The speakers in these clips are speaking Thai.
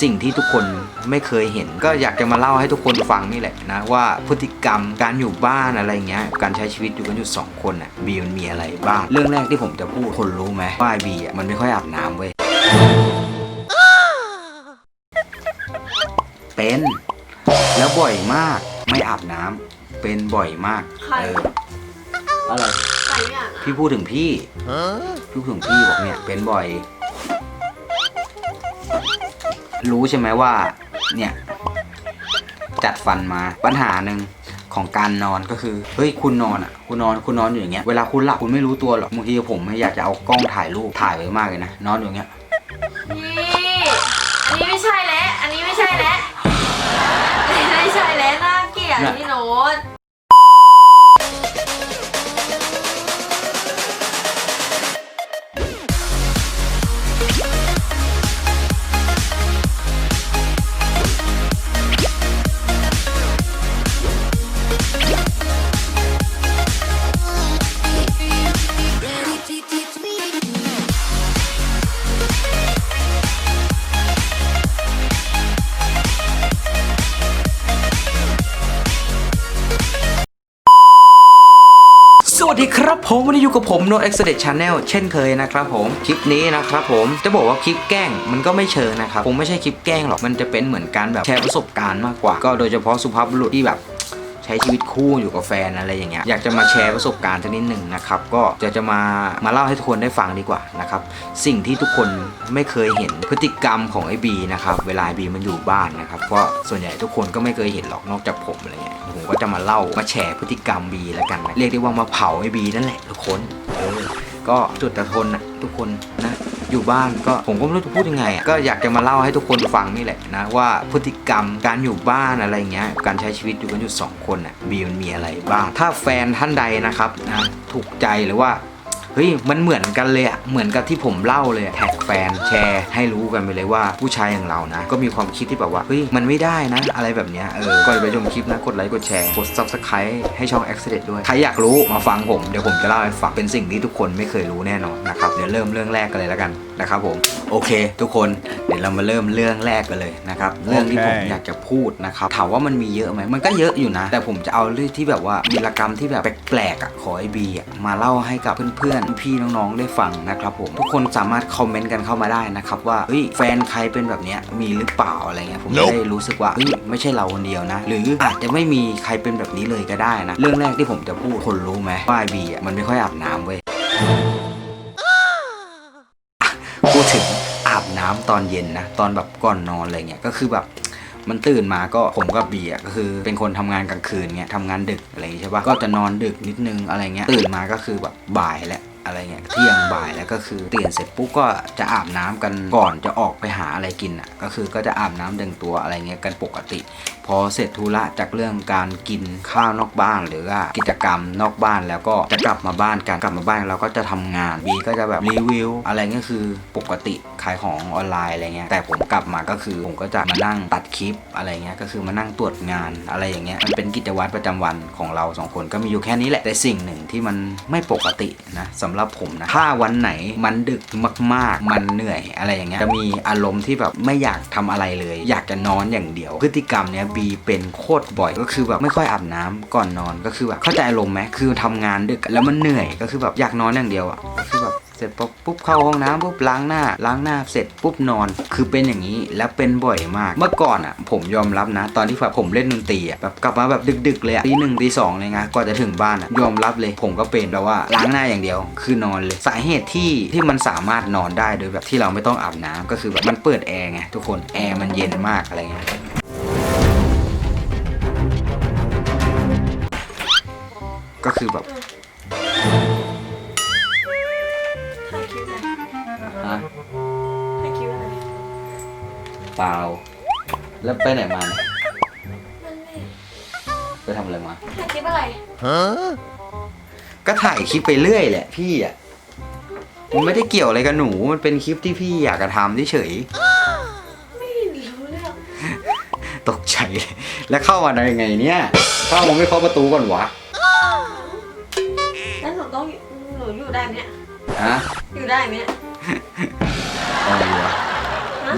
สิ่งที่ทุกคนไม่เคยเห็น ก็อยากจะมาเล่าให้ทุกคนฟังนี่แหละนะว่าพฤติกรรมการอยู่บ้านอะไรเงี้ยการใช้ชีวิตอยู่กันอยู่สองคนน่ะบีมันมีอะไรบ้าง เรื่องแรกที่ผมจะพูดคนรู้ไหมว่าไอ้บีอะมันไม่ค่อยอาบน้ำเว้ยเป็นแล้วบ่อยมากไม่อาบน้ำเป็นบ่อยมากใครเอออะไรใครเนี่ยนะพี่พูดถึงพี่พี่พูดถึงพี่บอกเนี่ยเป็นบ่อย รู้ใช่ไหมว่า เนี่ย จัดฟันมาปัญหาหนึ่งของการนอนก็คือ เฮ้ยคุณนอนอะ คุณนอนคุณนอนอยู่อย่างเงี้ยเวลาคุณหลับคุณไม่รู้ตัวหรอกบางทีผมอยากจะเอากล้องถ่ายรูปถ่ายไว้มากเลยนะนอนอยู่อย่างเงี้ยนี่อันนี้ไม่ใช่แล้วอันนี้ไม่ใช่แล้วอันนี้ไม่ใช่แล้วน่าเกลียดพี่โน้ต ผมวันนี้อยู่กับผม No e x c e d Channel เช่นเคยนะครับผมคลิปนี้นะครับผมจะบอกว่าคลิปแกล้งมันก็ไม่เชิงนะครับผมไม่ใช่คลิปแกล้งหรอกมันจะเป็นเหมือนการแบบแชร์ประสบการณ์มากกว่า ก็โดยเฉพาะสุภาพบุรุษที่แบบใช้ชีวิตคู่อยู่กับแฟนอะไรอย่างเงี้ยอยากจะมาแชร์ประสบการณ์สักนิดหนึ่งนะครับก็จะจะมามาเล่าให้ทุกคนได้ฟังดีกว่านะครับสิ่งที่ทุกคนไม่เคยเห็นพฤติกรรมของไอ้บีนะครับเวลาไอ้บีมันอยู่บ้านนะครับเพราะส่วนใหญ่ทุกคนก็ไม่เคยเห็นหรอกนอกจากผมอะไรเงี้ยผม ก็จะมาเล่ามาแชร์พฤติกรรมบีแล้วกันนะเรียกได้ว่ามาเผาไอ้บีนั่นแหละทุกคนเออก็จุดตะทนนะทุกคนนะอยู่บ้านก็ผมก็ไม่รู้จะพูดยังไงอะก็อยากจะมาเล่าให้ทุกคนฟังนี่แหละนะว่าพฤติกรรมการอยู่บ้านอะไรเงี้ยการใช้ชีวิตอยู่กันอยู่สองคนอะบีมันมีอะไรบ้าง ถ้าแฟนท่านใดนะครับนะถูกใจหรือว่า เฮ้ยมันเหมือนกันเลยอะเหมือนกับที่ผมเล่าเลยอะแท็กแฟนแชร์ ให้รู้กันไปเลยว่าผู้ชายอย่างเรานะ ก็มีความคิดที่แบบว่าเฮ้ยมันไม่ได้นะ อะไรแบบเนี้ยเออก่อนไปชมคลิปนะกดไลค์กดแชร์กด subscribe ให้ช่อง a c c e s ด้วย ใครอยากรู้มาฟังผมเดี๋ยวผมจะเล่าให้ฟังเป็นสิ่งที่ทุกคนไม่เคยรู้แน่นอนนะครับเดี๋ยวเริ่มเรื่องแรกกันเลยแล้วกันนะครับผมโอเค ทุกคนเดี๋ยวเรามาเริ่มเรื่องแรกกันเลยนะครับเรื่องที่ผมอยากจะพูดนะครับถามว่ามันมีเยอะไหมมันก็เยอะอยู่นะ แต่ผมจะเอาเรื่องที่แบบว่าวีรกรรมที่แบบแปลกๆอะขอไอบีอะมาเล่าให้กับเพื่อนๆ พี่ๆน้องๆ ได้ฟังนะครับผม ทุกคนสามารถคอมเมนต์กันเข้ามาได้นะครับว่าเฮ้ยแฟนใครเป็นแบบเนี้ยมีหรือเปล่าอะไรเงี้ยผมจะได้รู้สึกว่าเฮ้ยไม่ใช่เราคนเดียวนะ หรืออาจจะไม่มีใครเป็นแบบนี้เลยก็ได้นะ เรื่องแรกที่ผมจะพูดคนรู้ไหมว่าไอบีอะมันไม่ค่อยอาบน้ำเว้ยพูดถึงอาบน้ำตอนเย็นนะ ตอนแบบก่อนนอนอะไรเงี้ยก็คือแบบมันตื่นมาก็ผมกับเบียร์ก็คือเป็นคนทำงานกลางคืนเงี้ยทำงานดึกอะไรอย่างงี้ใช่ปะก็จะนอนดึกนิดนึงอะไรเงี้ยตื่นมาก็คือแบบบ่ายแล้ว อะไรเงี้ยเที่ยงบ่ายแล้วก็คือตื่นเสร็จปุ๊บก็จะอาบน้ำกันก่อนจะออกไปหาอะไรกินอะก็คือก็จะอาบน้ำเดึงตัวอะไรเงี้ยกันปกติ พอเสร็จธุระจากเรื่องการกินข้าวนอกบ้าน หรือว่ากิจกรรมนอกบ้านแล้วก็จะกลับมาบ้านการกลับมาบ้านเราก็จะทำงานบีก็จะแบบรีวิวอะไรเงี้ยคือปกติขายของออนไลน์อะไรเงี้ยแต่ผมกลับมาก็คือผมก็จะมานั่งตัดคลิปอะไรเงี้ยก็คือมานั่งตรวจงานอะไรอย่างเงี้ยมันเป็นกิจวัตรประจำวันของเราสองคนก็มีอยู่แค่นี้แหละแต่สิ่งหนึ่งที่มันไม่ปกตินะสำหรับผมนะถ้าวันไหนมันดึกมากๆ มันเหนื่อยอะไรอย่างเงี้ยจะมีอารมณ์ที่แบบไม่อยากทำอะไรเลย อยากจะนอนอย่างเดียว พฤติกรรมเนี้ยบีเป็นโคตรบ่อยก็คือแบบไม่ค่อยอาบน้ำก่อนนอนก็คือแบบเข้าใจอารมณ์ไหมคือทำงานดึกแล้วมันเหนื่อยก็คือแบบอยากนอนอย่างเดียวอะคือแบบ เสร็จปุ๊บปุ๊บเข้าห้องน้ำปุ๊บล้างหน้า ล้างหน้าเสร็จปุ๊บนอน คือเป็นอย่างนี้แล้วเป็นบ่อยมาก เมื่อก่อนอะ ผมยอมรับนะ ตอนที่แบบผมเล่นดนตรีอะแบบกลับมาแบบดึก ๆ เลยอะตีหนึ่งตีสองเลยไงก่อนจะถึงบ้านอะยอมรับเลย ผมก็เป็นแบบว่าล้างหน้าอย่างเดียว คือนอนเลยสาเหตุที่ที่มันสามารถนอนได้โดยแบบที่เราไม่ต้องอาบน้ำก็คือแบบมันเปิดแอร์ไงทุกคนแอร์มันเย็นมากอะไรเงี้ยก็คือแบบ เปล่า แล้วไปไหนมาเนี่ยมันไม่ไปทำอะไรมาถ่ายคลิปอะไรก็ถ่ายคลิปไปเรื่อยแหละพี่อะมันไม่ได้เกี่ยวอะไรกับหนู มันเป็นคลิปที่พี่อยากจะทำเฉยไม่รู้เรื่องๆตกใจเลยแล้วเข้ามาได้ยังไงเนี่ยเข้ามาไม่เคาะประตูก่อนวะแล้วหนูต้องหนูอยู่ได้ไหมเนี่ยฮะอยู่ได้ไหมเนี่ยอะไรวะฮนะ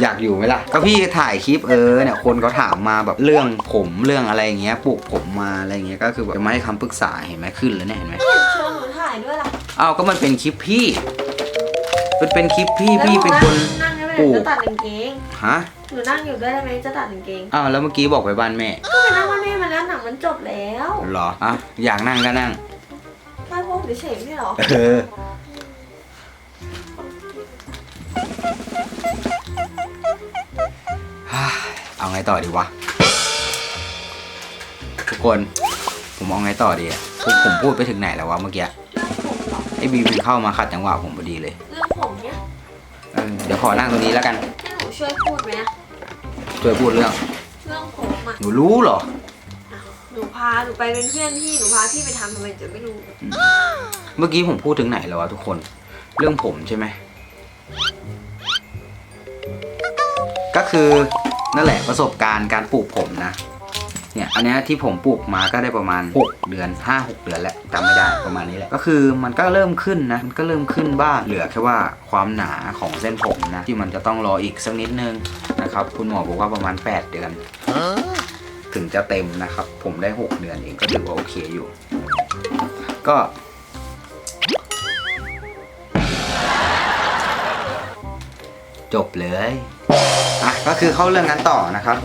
อยากอยู่ไหมล่ะ ก็พี่ถ่ายคลิปเออเนี่ยคนเขาถามมาแบบเรื่องผมเรื่องอะไรอย่างเงี้ยปลูกผมมาอะไรอย่างเงี้ยก็คือแบบจะมาให้คำปรึกษาเห็นไหมขึ้นแล้วเนี่ยเห็นไหมไม่เห็นชวนหนูถ่ายด้วยล่ะอ้าวก็มันเป็นคลิปพี่มันเป็นคลิปพี่แล้วพี่เป็นคนหนั่งได้ไหมปลูกจะตัดกางเกงฮะหนูนั่งอยู่ด้วยได้ไหมจะตัดกางเกงอ้าวแล้วเมื่อกี้บอกไปบ้านแม่ก็ไปนั่งวันนี้มาแล้วหนังมันจบแล้วเหรออะอยากนั่งก็นั่งไม่พกเฉยๆไม่หรอเออ ไงต่อดีวะ ทุกคนผมเอาไงต่อดีอะผมผมพูดไปถึงไหนแล้ววะเมื่อกี้เรื่องผมเหรอไอ้บีมันเข้ามาขัดจังหวะผมพอดีเลยเรื่องผมเนี่ยเออเดี๋ยวขอนั่งตรงนี้แล้วกันให้หนูช่วยพูดไหมอะช่วยพูดเรื่องเรื่องผมอะหนูรู้เหรอหนูพาหนูไปเป็นเพื่อนพี่หนูพาพี่ไปทำทำไมจะไม่รู้เมื่อกี้ผมพูดถึงไหนแล้ววะทุกคน เรื่องผมใช่ไหมก็คือ นั่นแหละประสบการณ์การปลูกผมนะเนี่ยอันนี้ที่ผมปลูกมาก็ได้ประมาณ 6 เดือน 5 6 เดือนแล้วจำไม่ได้ประมาณนี้แหละก็คือมันก็เริ่มขึ้นนะมันก็เริ่มขึ้นบ้างเหลือแค่ว่าความหนาของเส้นผมนะที่มันจะต้องรออีกสักนิดนึงนะครับคุณหมอบอกว่าประมาณ 8 เดือน ถึงจะเต็มนะครับ ผมได้ 6 เดือนเองก็ถือว่าโอเคอยู่ ก็จบเลย อะก็คือเข้าเรื่องกันต่อนะครับ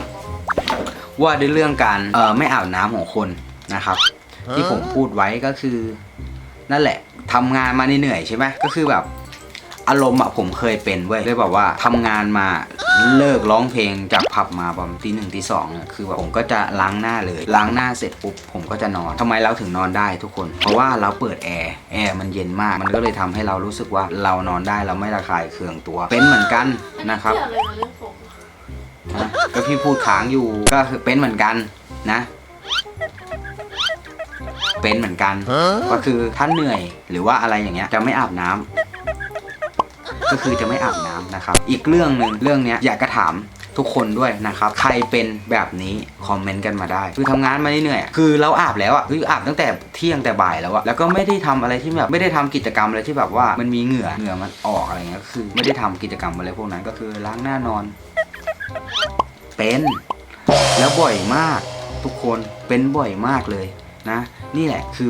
ว่าด้วยเรื่องการเอ่อไม่อาบน้ำของคนนะครับ ที่ผมพูดไว้ก็คือ นั่นแหละทำงานมาเหนื่อยๆใช่ไหมก็คือแบบอารมณ์อะผมเคยเป็นเว้ยเลยแบบว่าทำงานมาเลิกร้องเพลงจากผับมาประมาณตีหนึ่งตีสองอะคือแบบผมก็จะล้างหน้าเลยล้างหน้าเสร็จปุ๊บผมก็จะนอนทำไมเราถึงนอนได้ทุกคน เพราะว่าเราเปิดแอร์แอร์มันเย็นมาก มันก็เลยทำให้เรารู้สึกว่าเรานอนได้เราไม่ระคายเคืองตัว เป็นเหมือนกันอันนี้นะครับเกี่ยวเลยนะเรื่องผมนะก็พี่พูดค้างอยู่ก็คือเป็นเหมือนกันนะ เป็นเหมือนกัน ก็คือถ้าเหนื่อยหรือว่าอะไรอย่างเงี้ยจะไม่อาบน้ำก็คือจะไม่อาบน้ำนะครับ อีกเรื่องหนึ่งเรื่องเนี้ยอยากจะถามทุกคนด้วยนะครับ ใครเป็นแบบนี้คอมเมนต์กันมาได้ คือทำงานมาเหนื่อยๆอะคือเราอาบแล้วอะคืออาบตั้งแต่เที่ยงแต่บ่ายแล้วอะแล้วก็ไม่ได้ทำอะไรที่แบบไม่ได้ทำกิจกรรมอะไรที่แบบว่ามันมีเหงื่อเหงื่อมันออกอะไรเงี้ยก็คือ ไม่ได้ทำกิจกรรมอะไรพวกนั้นก็คือล้างหน้านอน เป็น แล้วบ่อยมากทุกคนเป็นบ่อยมากเลยนะ นี่แหละคือ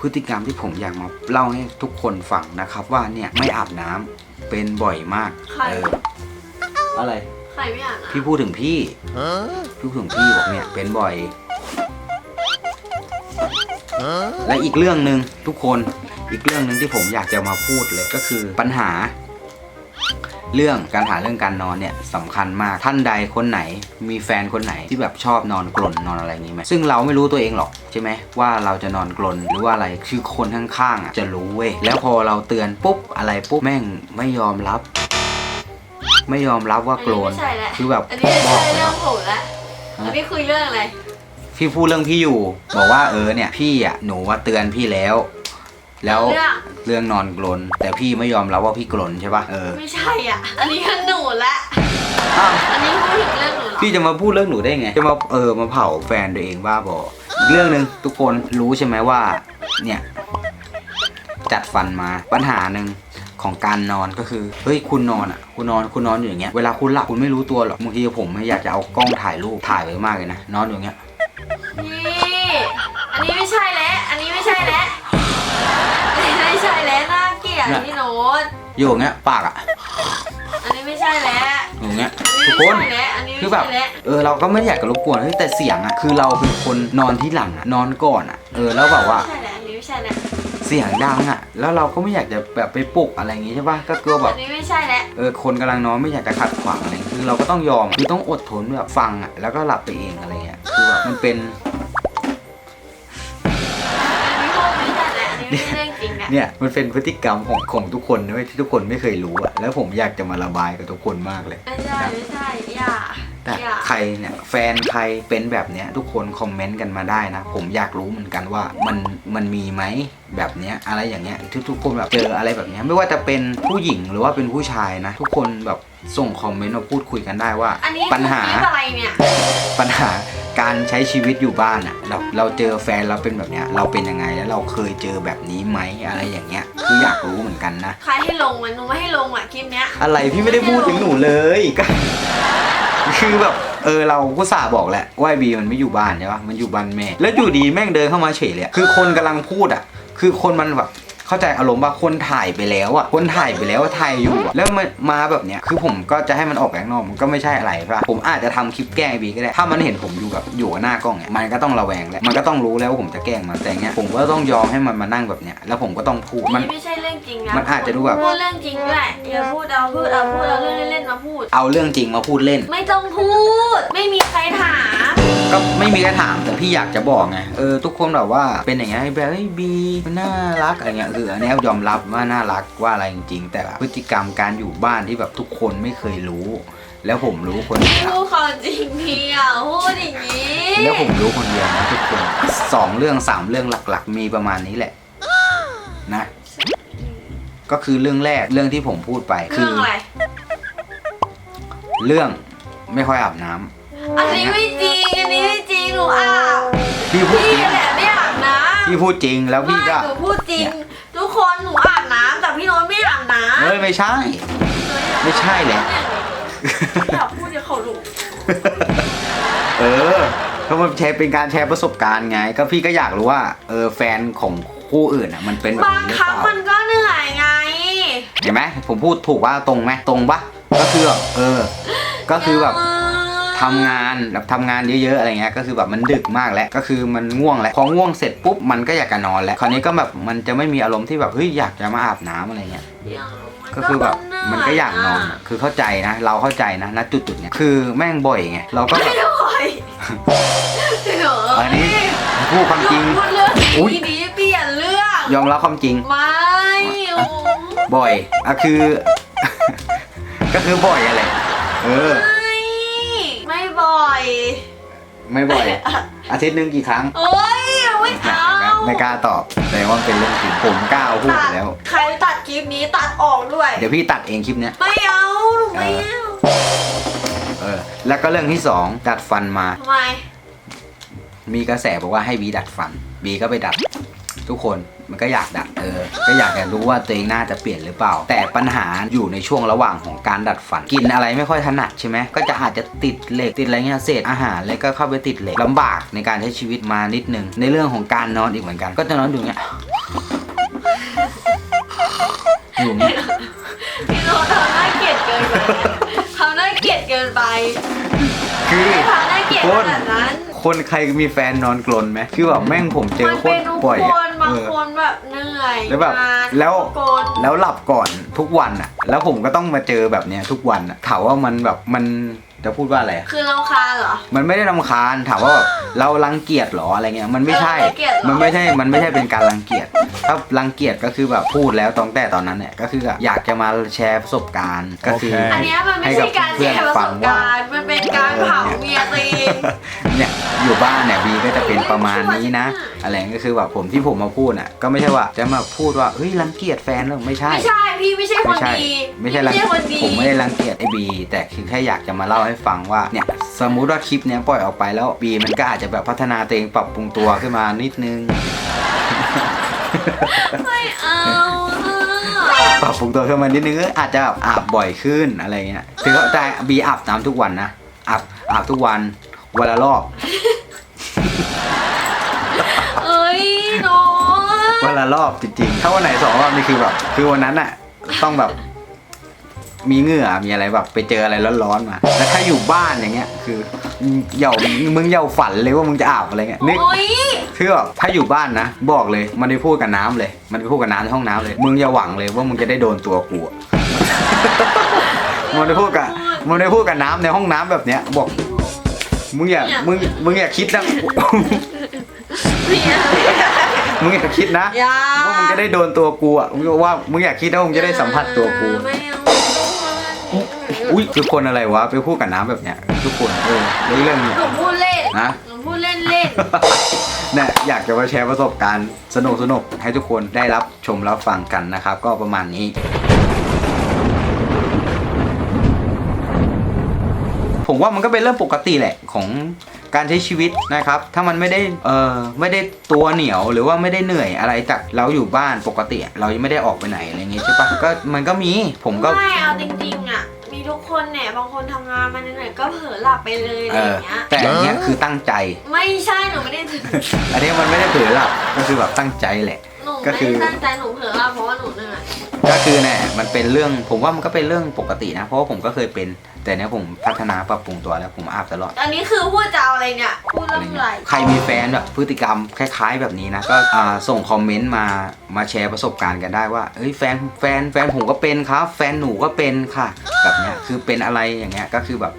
พฤติกรรมที่ผมอยากมาเล่าให้ทุกคนฟังนะครับว่าเนี่ยไม่อาบน้ำเป็นบ่อยมากใคร เอออะไร ใครไม่อ่านอะพี่พูดถึงพี่พี่พูดถึงพี่บอกเนี่ยเป็นบ่อย และอีกเรื่องหนึ่งทุกคนอีกเรื่องหนึ่งที่ผมอยากจะมาพูดเลยก็คือปัญหา เรื่องการหาเรื่องการนอนเนี่ยสำคัญมากท่านใดคนไหน มีแฟนคนไหนที่แบบชอบนอนกลนนอนอะไรอย่างนี้ไหมซึ่งเราไม่รู้ตัวเองหรอกใช่ไหมว่าเราจะนอนกลนหรือว่าอะไรคือคนข้างๆอะจะรู้เว้ยแล้วพอเราเตือนปุ๊บอะไรปุ๊บแม่งไม่ยอมรับ ไม่ยอมรับว่าอันโกรนี้นไม่ใช่แล้วคือแบบอันนี้ไม่บอใช่กไปเรื่แล้อวงผมแล้วอันนี้คุยเรื่องอะไรพี่พูดเรื่องพี่อยู่ บอกว่าเออเนี่ยพี่อะหนูว่าเตือนพี่แล้ว แล้วเรื่อง เรื่องนอนกลน แต่พี่ไม่ยอมรับว่าพี่กลนใช่ปะเออไม่ใช่อะ อันนี้คือหนูละอ้าวอันนี้พูดถึงเรื่องหนูเหรอพี่จะมาพูดเรื่องหนูได้ไง จะมาเออมาเผาแฟนตัวเองบ้าบออีกเรื่องหนึ่งทุกคนรู้ใช่ไหมว่า เนี่ย จัดฟันมาปัญหาหนึ่งของการนอนก็คือเฮ้ยคุณนอนอะ คุณนอนคุณนอนอยู่อย่างเงี้ยเวลาคุณหลับคุณไม่รู้ตัวหรอกบางทีผมอยากจะเอากล้องถ่ายรูปถ่ายไว้มากเลยนะนอนอยู่อย่างเงี้ยพี่ อันนี้ไม่ใช่แล้ว อันนี้ไม่ใช่แล้วอันนี้ ไม่ใช่แล้วน่าเกลียดพี่โน้ตอยู่อย่างเงี้ยปากอะอันนี้ไม่ใช่แล้วอยู่อย่างเงี้ยอันนี้ทุกไม่คนใช่แล้วอันนี้คือไม่แบบใช่แล้วเออเราก็ไม่อยากจะรบกวนเฮ้ยแต่เสียงอะคือเราเป็นคนนอนที่หลังอะนอนก่อนอะเออแล้วแบบว่าไม่ใช่แล้วอันนี้ไม่ใช่แล้วเสียงดังอะ แล้วเราก็ไม่อยากจะแบบไปปลุกอะไรอย่างงี้ใช่ปะก็กลัวแบอับนนี้ไม่ใช่แล้วเออคนกำลังนอนไม่อยากจะขัดขวางอะไรคือเราก็ต้องยอมคือต้องอดทนแบบฟังอะแล้วก็หลับไปเองอะไรเงี้ยคือแบบมันเป็นอัน นนี้ไม่ใช่เรื่องจริงแล้วเนี่ยมันเป็นพฤติกรรมของของทุกคนนะเว้ยที่ทุกคนไม่เคยรู้อะแล้วผมอยากจะมาระบายกับทุกคนมากเลย ไม่ใช่ไม่ใช่อย่าแต่อย่าใครเนี่ยแฟนใครเป็นแบบเนี้ยทุกคนคอมเมนต์กันมาได้นะ ผมอยากรู้เหมือนกันว่ามันมันมีไหมแบบเนี้ยอะไรอย่างเงี้ยทุกทุกคนแบบเจออะไรแบบเนี้ยไม่ว่าจะเป็นผู้หญิงหรือว่าเป็นผู้ชายนะ ทุกคนแบบส่งคอมเมนต์มาพูดคุยกันได้ว่า อันนี้ปัญหาคือคลิปอะไรเนี่ย ปัญหา การใช้ชีวิตอยู่บ้านอะเราเราเจอแฟนเราเป็นแบบเนี้ย เราเป็นยังไงแล้วเราเคยเจอแบบนี้ไหมอะไรอย่างเงี้ย คืออยากรู้เหมือนกันนะ ใครให้ลงมันหนูไม่ให้ลงอะคลิปเนี้ยอะไรพี่ไม่ได้พูดถึงหนูเลยก็คือแบบเออเราก็สาบอกแหละว่าไอ้บีมันไม่อยู่บ้านใช่ปะมันอยู่บ้านแม่ แล้วอยู่ดีแม่งเดินเข้ามาเฉยเลยอะคือคนกำลังพูดอะ คือคนมันแบบ เข้าใจอารมณ์ว่าคนถ่ายไปแล้วอะคนถ่ายไปแล้วถ่ายอยู่อะแล้วมันมาแบบเนี้ยคือผมก็จะให้มันออกไปข้างนอกมันก็ไม่ใช่อะไรใช่ปะผมอาจจะทำคลิปแกล้งไอ้บีก็ได้ถ้ามันเห็นผมอยู่แบบอยู่กับหน้ากล้องเนี่ยมันก็ต้องระแวงแล้วมันก็ต้องรู้แล้วว่าผมจะแกล้งมันแต่เงี้ยผมก็ต้องยอมให้มันมานั่งแบบเนี้ยแล้วผมก็ต้องพูดมัน นี่ไม่ใช่เรื่องจริงนะมันอาจจะดูแบบ พูดเรื่องจริงด้วยอย่าพูดเอาพูดเอาพูดเอาเรื่องเล่นๆมาพูด เอาเรื่องจริงมาพูดเล่น ไม่ต้องพูด ไม่มีใครถาม ก็ไม่มีใครถามแต่พี่อยากจะบอกไงเออทุกคนแบบว่าเป็นอย่างเงี้ยแบบเฮ้ยบีมันน่ารักอะไรเงี้ยคืออันเนี้ยยอมรับว่าน่ารักว่าอะไรจริง ๆ แต่แบบพฤติกรรมการอยู่บ้านที่แบบทุกคนไม่เคยรู้ แล้วผมรู้คนเดียวพูดความจริงพี่อะพูดอย่างนี้แล้วผมรู้คนเดียวนะทุกคนสองเรื่องสามเรื่องหลักๆ มีประมาณนี้แหละ นะ ก็คือเรื่องแรกเรื่องที่ผมพูดไปคืเรื่องอะไรเรื่องไม่ค่อยอาบน้ำ อันนี้ไม่จริง อันนี้ไม่จริงหนูอาบพี่พูดพี่จริงแหละไม่อาบน้ำพี่พูดจริงแล้วพี่ไม่ก็หนูพูดจริง ทุกคนหนูอาบน้ำแต่พี่โน้ตไม่อาบน้ำเฮ้ยไม่ใช่ ไม่ใช่แหละ อยากพูดเดี๋ยวเขารู้เออก็มันแชร์เป็นการแชร์ประสบการณ์ไง ก็พี่ก็อยากรู้ว่าเออแฟนของคู่อื่นอะมันเป็นแบบบางนี้หรือครั้งเปล่ามันก็เหนื่อยไง เห็นไหมผมพูดถูกว่าตรงไหมตรงปะก็คือแบบเออ ก็คือแบบ ทำงานแบบทำงานเยอะๆอะไรเงี้ยก็คือแบบมันดึกมากแล้วก็คือมันง่วงแล้วพอง่วงเสร็จปุ๊บมันก็อยากจะนอนแล้วคราวนี้ก็แบบมันจะไม่มีอารมณ์ที่แบบเฮ้ยอยากจะมาอาบน้ำอะไรเงี้ย ก็คือแบบมันก็อยากนอนอะคือเข้าใจนะ เราเข้าใจนะณจุดจุดๆเนี้ยคือแม่งบ่อยไงเราก็แบไม่บได้บ่อยเดี๋ยวอันนี้พูดความจริง พูดเรื่องอุ๊ยดีๆเปลี่ยนเรื่องยอมรับความจริง ไม่โอ้บ่อยอะคือ ก็คือบ่อยอะไร เออ ไม่บ่อย อาทิตย์หนึงกี่ครั้ง โอ้ยไม่เอาไม่กล้าตอบแต่ว่ามันเป็นเรื่องจริงผมกล้าเอาพูดอยู่แล้ว ใครตัดคลิปนี้ตัดออกด้วย เดี๋ยวพี่ตัดเองคลิปเนี้ย ไม่เอาหนูไม่เอาเออ แล้วก็เรื่องที่สองดัดฟันมา ทำไมมีกระแสบอกว่าให้บีดัดฟัน บีก็ไปดัด ทุกคน มันก็อยากดัดเออ ก็อยากจะรู้ว่าตัวเองน่าจะเปลี่ยนหรือเปล่า แต่ปัญหาอยู่ในช่วงระหว่างของการดัดฟัน กินอะไรไม่ค่อยถนัดใช่ไหมก็จะอาจจะติดเหล็กติดอะไรเงี้ยเศษอาหารแล้วก็เข้าไปติดเหล็กลำบากในการใช้ชีวิตมานิดนึง ในเรื่องของการนอนอีกเหมือนกัน ก็จะนอนอยู่เงี้ยอยู่อย่างเงี้ยพี่โนตทำน่าเกลียดเกินไปทำน่าเกลียดเกินไปคือไม่ทำน่าเกลียดขนาดนั้นคนใครมีแฟนนอนกลนไหมคือแบบแม่งผมเจอมันโคเป็ตนรทุกบ่อยคอะน บางเออคนแบบเหนื่อยแล้วแบบงานแล้วทุกคนแล้วหลับก่อนทุกวันอะแล้วผมก็ต้องมาเจอแบบเนี้ยทุกวันอะถามว่ามันแบบมัน จะพูดว่าอะไรอะคือรำคาญเหรอ มันไม่ได้รำคาญถามว่าแบบเรารังเกียจเหรออะไรเงี้ยมันไม่ใช่ เออรังเกียจเหรอ มันไม่ใช่ มันไม่ใช่เป็นการรังเกียจถ้ารังเกียจก็คือแบบพูดแล้วตอนแต่ตอนนั้นเนี่ยก็คืออยากจะมาแชร์ประสบการณ์ก็คือ โอเค อันเนี้ยมันไม่ใช่การแชร์ประสบการณ์มันเป็นการเผาเมียตัวเอง เนี่ยอยู่บ้านเนี่ยบีก็จะเป็นประมาณนี้นะอะไรก็คือแบบผมที่ผมมาพูดอะก็ไม่ใช่ว่าจะมาพูดว่าเฮ้ยรังเกียจแฟนหรอกไม่ใช่ ไม่ใช่พี่ไม่ใช่คไม่นใช่ดีไม่ใช่รังพี่คนดีผมไม่ได้รังเกียจไอ้บีแต่คือแค่อยากจะมาเล่าให้ฟังว่าเนี่ยสมมุติว่าคลิปเนี้ยปล่อยออกไปแล้วบีมันก็อาจจะแบบพัฒนาตัวเองปรับปรุงตัวขึ้นมานิดนึง ไม่เอาปรับปรุงตัวขึ้นมานิดนึงเอออาจจะแบบอาบบ่อยขึ้นอะไรเงี้ยคือเขาแต่บีอาบน้ำทุกวันนะอาบอาบทุกวันวันละรอบเอ้ยน้องวันละรอบจริงๆ ถ้าวันไหนสองรอบนี่คือแบบ คือวันนั้นอะต้องแบบ มีเหงื่อมีอะไรแบบไปเจออะไรร้อนๆมาแต่ถ้าอยู่บ้านอย่างเงี้ยคือเหย่ามึงเหย่าฝันเลยว่ามึงจะอาบอะไรเงี้ยนึกโอ้ยคือแบบถ้าอยู่บ้านนะ บอกเลยมันได้พูดกับน้ำเลย มันได้พูดกับน้ำในห้องน้ำเลย มึงอย่าหวังเลยว่ามึงจะได้โดนตัวกูอะมันได้พูดกับมันได้พูดกับน้ำในห้องน้ำแบบเนี้ยบอก มึงอย่ามึงมึงอย่าคิดนะเนี่ยมึงอย่าคิดนะอย่าว่ามึงจะได้โดนตัวกูอะมึงว่ามึงอยากคิดว่ามึงจะได้สัมผัสตัวกูไม่เอาอุ้ยทุกคนอะไรวะไปพูดกับน้ำแบบเนี้ยทุกคนเออเรื่องเรื่องเนี้ยหนูพูดเล่นนะ หนูพูดเล่นเล่นเนี่ยอยากจะมาแชร์ประสบการณ์สนุกสนุกๆให้ทุกคนได้รับชมรับฟังกันนะครับ ก็ประมาณนี้ ผมว่ามันก็เป็นเรื่องปกติแหละของการใช้ชีวิตนะครับ ถ้ามันไม่ได้เออไม่ได้ตัวเหนียวหรือว่าไม่ได้เหนื่อยอะไรจากเราอยู่บ้านปกติเรายังไม่ได้ออกไปไหนอะไรอย่างงี้ใช่ปะก็มันก็มีผมก็ ไม่เอาจริงๆอะมี ทุกคนเนี่ยบางคนทำงานมาเหนื่อยๆก็เผลอหลับไปเลยอะไรเอออย่างเงี้ย แต่อันเนี้ยคือตั้งใจ ไม่ใช่หนูไม่ได้ถึงอันนี้มันไม่ได้เผลอหลับก็คือแบบตั้งใจแหละ หนูก็ไม่คือ ได้ตั้งใจหนูเผลอหลับเพราะว่าหนูเหนื่อย ก็คือเนี่ยมันเป็นเรื่องผมว่ามันก็เป็นเรื่องปกตินะ เพราะว่าผมก็เคยเป็น แต่เนี้ยผมพัฒนาปรับปรุงตัวแล้วผมอาบตลอด อันนี้คือพูดจะเอาอะไรเนี่ย พูดอะเรื่ไรองเงี้อะไรยใครมีแฟนแบบพฤติกรรมคล้ายๆ แบบนี้นะ ก็อ่าส่งคอมเมนต์มามาแชร์ประสบการณ์กันได้ว่าเอ้ยแฟนแฟนแฟนผมก็เป็นครับ แฟนหนูก็เป็นค่ะ แบบเนี้ยคือเป็นอะไรอย่างเงี้ยก็คือแบบ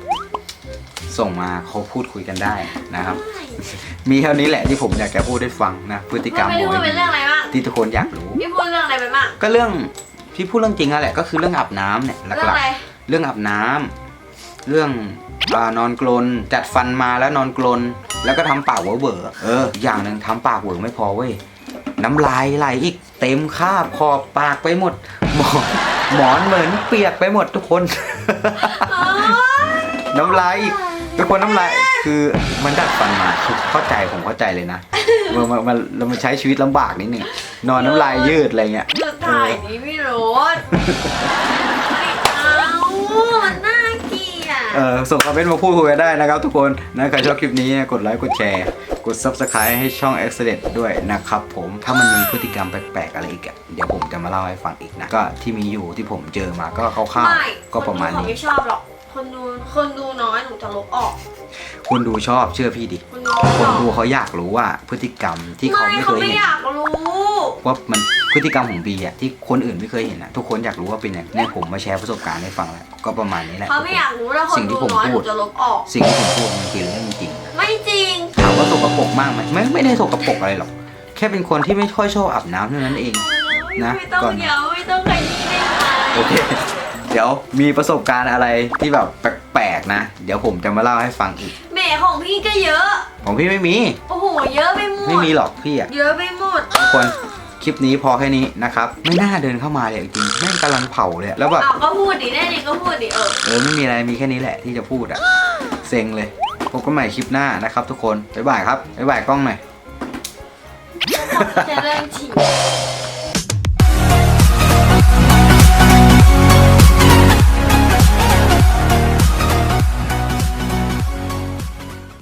ส่งมาเขาพูดคุยกันได้นะครับ มีเท่านี้แหละที่ผมอยากจะพูดให้ฟังนะพฤติกรรมไม่ได้โมพูดเป็นเรื่องอะไรบ้างที่ทุกคนอยากรู้ พี่พูดเรื่องอะไรไปบ้าง ก็เรื่อง ที่พูดเรื่องจริงอะแหละก็คือเรื่องอาบน้ำเนี่ยหเรื่องลักอะไรๆเรื่องอาบน้ำเรื่องอานอนกลนจัดฟันมาแล้วนอนกลน แล้วก็ทำปากเวอเบอร์เอออย่างหนึ่งทำปากเวอไม่พอเว้ยน้ำลายไหลอีกเต็มคาบขอบปากไปหมด หมอนหมอนเหมือนเปียกไปหมดทุกคนน้ำลายอีกทุกคนน้ำลายคือมันดัดฟันมาคือเข้าใจผมเข้าใจเลยนะมันมันมันเรามันใช้ชีวิตลำบากนิดนึงนอนน้ำลายยืดอะไรเงี้ยหยุด ถ่ายนี้พี่โรสไม่เอามันน่าเกลียด เออส่งคอมเมนต์มาพูดคุยกันได้นะครับทุกคนนะใครชอบคลิปนี้กดไลค์กดแชร์ กด subscribe ให้ช่อง e x c e l l e n t ด้วยนะครับผมถ้ามันมีพฤติกรรมแปลกๆอะไรอีกอะเดี๋ยวผมจะมาเล่าให้ฟังอีกนะ ก็ที่มีอยู่ที่ผมเจอมาก็คร่าวไม่ๆก็ประมาณคนดูเขานี้ ไม่ชอบหรอก คนดูคนดูน้อยหนูจะลบออก คนดูชอบเชื่อพี่ดิ คนดูไม่คชนอบดูเขาอยากรู้ว่าพฤติกรรมที่เขาไม่ไม่เคเขายไม่เห็นอยากรู้ ว่ามัน พฤติกรรมของบีอะที่คนอื่นไม่เคยเห็นอะทุกคนอยากรู้ว่าเป็นยังไงเนี่ยผมมาแชร์ประสบการณ์ให้ฟังแล้วก็ประมาณนี้แหละ เขาไม่อยากรู้แล้วคสิ่นงที่ดูผมน้อยพูหนูดจะลบออก สิ่งที่ผมพูดมันคือเรื่องจริงไม่จริง ถามว่าสกปรกมากไหมไม่ไม่ได้สกปรกอะไรหรอก แค่เป็นคนที่ไม่ค่อยชอบอาบน้ำเท่านั้นเอง นะไม่ต้องก่อนเยอะไม่ต้องขยี้ได้ไหมโอเค เดี๋ยวมีประสบการณ์อะไรที่แบบแปลกๆนะ เดี๋ยวผมจะมาเล่าให้ฟังอีก แหมของพี่ก็เยอะ ของพี่ไม่มี โอ้โห เยอะไปหมด ไม่มีหรอกพี่อะเยอะไปหมด ทุกคน คลิปนี้พอแค่นี้นะครับ ไม่น่าเดินเข้ามาเลยจริงๆแม่งกำลังเผาเลยอะแล้วแบบอ้าวก็พูดดิแน่ดิก็พูดดิเออ เออไม่มีอะไรมีแค่นี้แหละที่จะพูดอะเซ็งเลยพบกันใหม่คลิปหน้านะครับ ทุกคนบ๊ายบายครับบ๊ายบายกล้องหน่อย จะเรื่องฉี่